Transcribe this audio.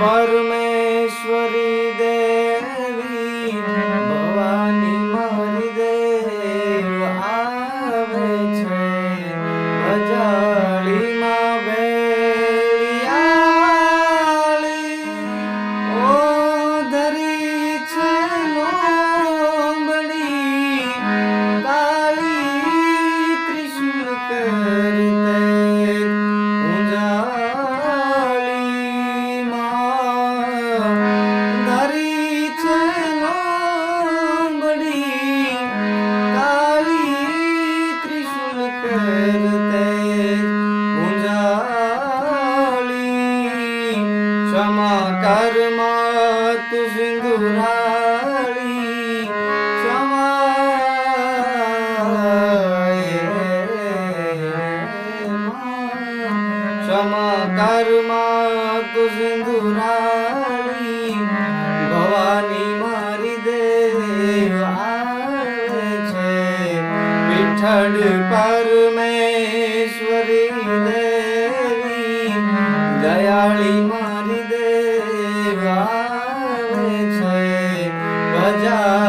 ਪਰ તું સિંદુરાળી સમકારમાં તું સિંદુરાળી ભવાની મારી દેવ છે વિઠ્ઠલ પરમેશ્વરી દેવી મારી દેવ આવે છે ભજા